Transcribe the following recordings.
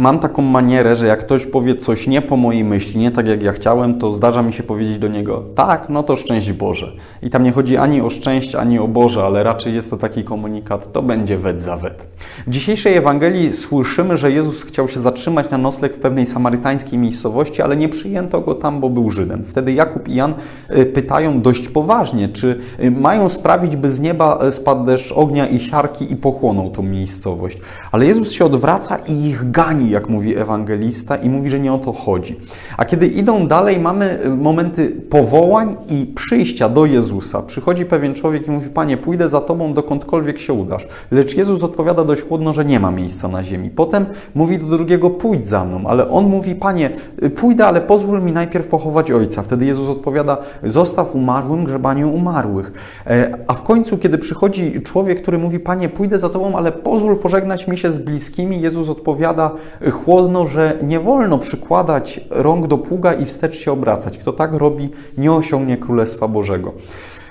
Mam taką manierę, że jak ktoś powie coś nie po mojej myśli, nie tak jak ja chciałem, to zdarza mi się powiedzieć do niego tak, no to szczęść Boże. I tam nie chodzi ani o szczęść, ani o Boże, ale raczej jest to taki komunikat, to będzie wet za wet. W dzisiejszej Ewangelii słyszymy, że Jezus chciał się zatrzymać na nocleg w pewnej samarytańskiej miejscowości, ale nie przyjęto go tam, bo był Żydem. Wtedy Jakub i Jan y, pytają dość poważnie, czy y, mają sprawić, by z nieba y, spadł deszcz ognia i siarki i pochłonął tą miejscowość. Ale Jezus się odwraca i ich gani, jak mówi ewangelista, i mówi, że nie o to chodzi. A kiedy idą dalej, mamy y, momenty powołań i przyjścia do Jezusa. Przychodzi pewien człowiek i mówi: Panie, pójdę za tobą dokądkolwiek się udasz. Lecz Jezus odpowiada dość chłodno, że nie ma miejsca na ziemi. Potem mówi do drugiego: Pójdź za mną, ale on mówi: Panie, y, pójdę, ale pozwól mi najpierw pochować ojca. Wtedy Jezus odpowiada: Zostaw umarłym grzebanie umarłych. E, A w końcu, kiedy przychodzi człowiek, który mówi: Panie, pójdę za tobą, ale pozwól pożegnać mi się z bliskimi, Jezus odpowiada chłodno, że nie wolno przykładać rąk do pługa i wstecz się obracać. Kto tak robi, nie osiągnie Królestwa Bożego.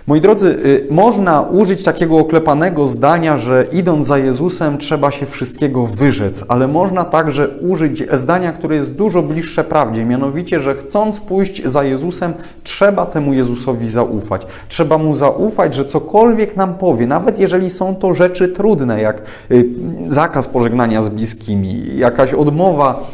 Moi drodzy, y, można użyć takiego oklepanego zdania, że idąc za Jezusem trzeba się wszystkiego wyrzec, ale można także użyć zdania, które jest dużo bliższe prawdzie, mianowicie, że chcąc pójść za Jezusem, trzeba temu Jezusowi zaufać. Trzeba mu zaufać, że cokolwiek nam powie, nawet jeżeli są to rzeczy trudne, jak y, zakaz pożegnania z bliskimi, jakaś odmowa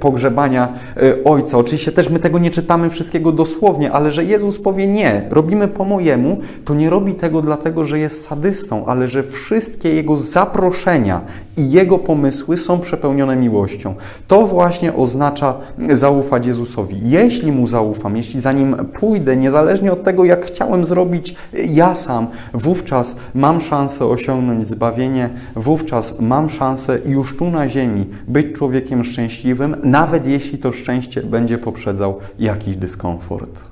pogrzebania y, ojca. Oczywiście też my tego nie czytamy wszystkiego dosłownie, ale że Jezus powie nie, robimy po mojemu, to nie robi tego dlatego, że jest sadystą, ale że wszystkie jego zaproszenia i jego pomysły są przepełnione miłością. To właśnie oznacza zaufać Jezusowi. Jeśli mu zaufam, jeśli za nim pójdę, niezależnie od tego, jak chciałem zrobić ja sam, wówczas mam szansę osiągnąć zbawienie, wówczas mam szansę już tu na ziemi być człowiekiem szczęśliwym, nawet jeśli to szczęście będzie poprzedzał jakiś dyskomfort.